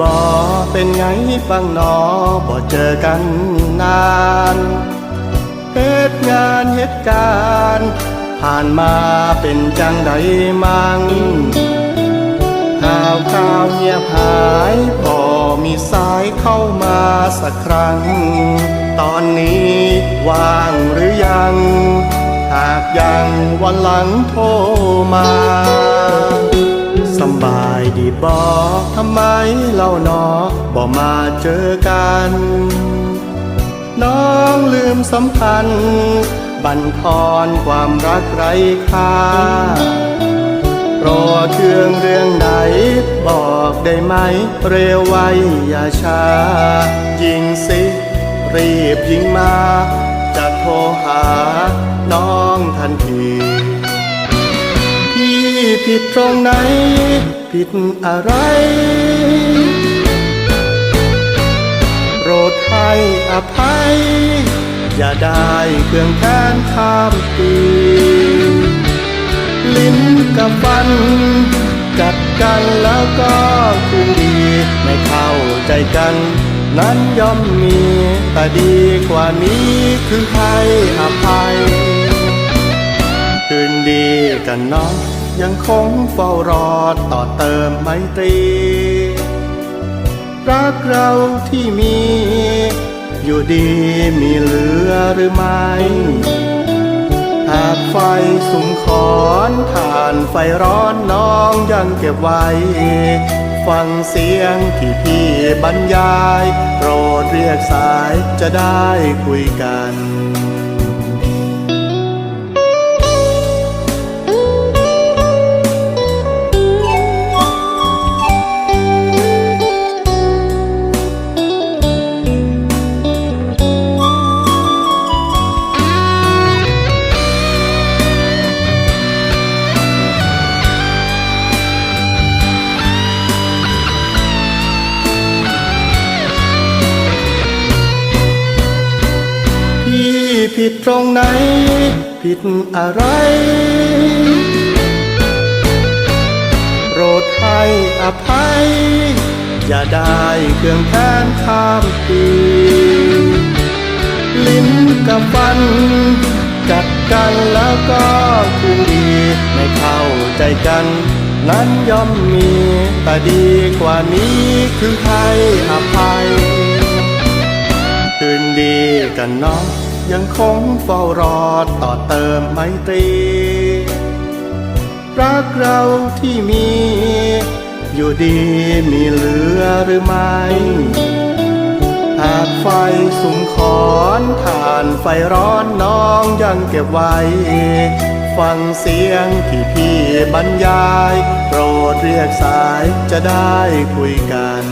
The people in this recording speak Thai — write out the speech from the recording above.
บอเป็นไงฟังหนอบ่เจอกันนานเหตุงานเหตุการณ์ผ่านมาเป็นจังใดมั่งข่าวข่าวเงียบหายพอมีสายเข้ามาสักครั้ง ตอนนี้ว่างหรือยัง หากยังวันหลังโทรมาำบายดีบอกทำไมเล่าหนอบ่มาเจอกัน น้องลืมสัมพันธ์ บันทอนความรักไร้ค่ารอเทืองเรื่องไหน บอกได้ไหม เร็วไวอย่าช้า ยิงสิ รีบยิงมา จะโทรหาน้องทันที ผิดตรงไหน ผิดอะไร โปรดให้อภัย อย่าได้เครื่องแค้นข้ามปีลิ้นกับฟัน กัดกันแล้วก็คืนดี ไม่เข้าใจกัน นั้นย่อมมี แต่ดีกว่านี้คือให้อภัยคืนดีกันเนาะ ยังคงเฝ้ารอต่อเติมไมตรี รักเราที่มี อยู่ดีมีเหลือหรือไม่ หากไฟสุมขอนถ่านไฟร้อนน้องยังเก็บไว้ ฟังเสียงที่พี่บรรยาย โปรดเรียกสายจะได้คุยกัน ผิดตรงไหน ผิดอะไร โปรดให้อภัย อย่าได้เครื่องแค้นข้ามปีลิ้นกับฟัน กัดกันแล้วก็คืนดีไม่เข้าใจกัน นั้นย่อมมีแต่ดีกว่านี้คือให้อภัยคืนดีกันเนาะ ยังคงเฝ้ารอต่อเติมไมตรีรักเราที่มี อยู่ดีมีเหลือหรือไม่หากไฟสุมขอนถ่านไฟร้อนน้องยังเก็บไว้ ฟังเสียงที่พี่บรรยาย โปรดเรียกสายจะได้คุยกัน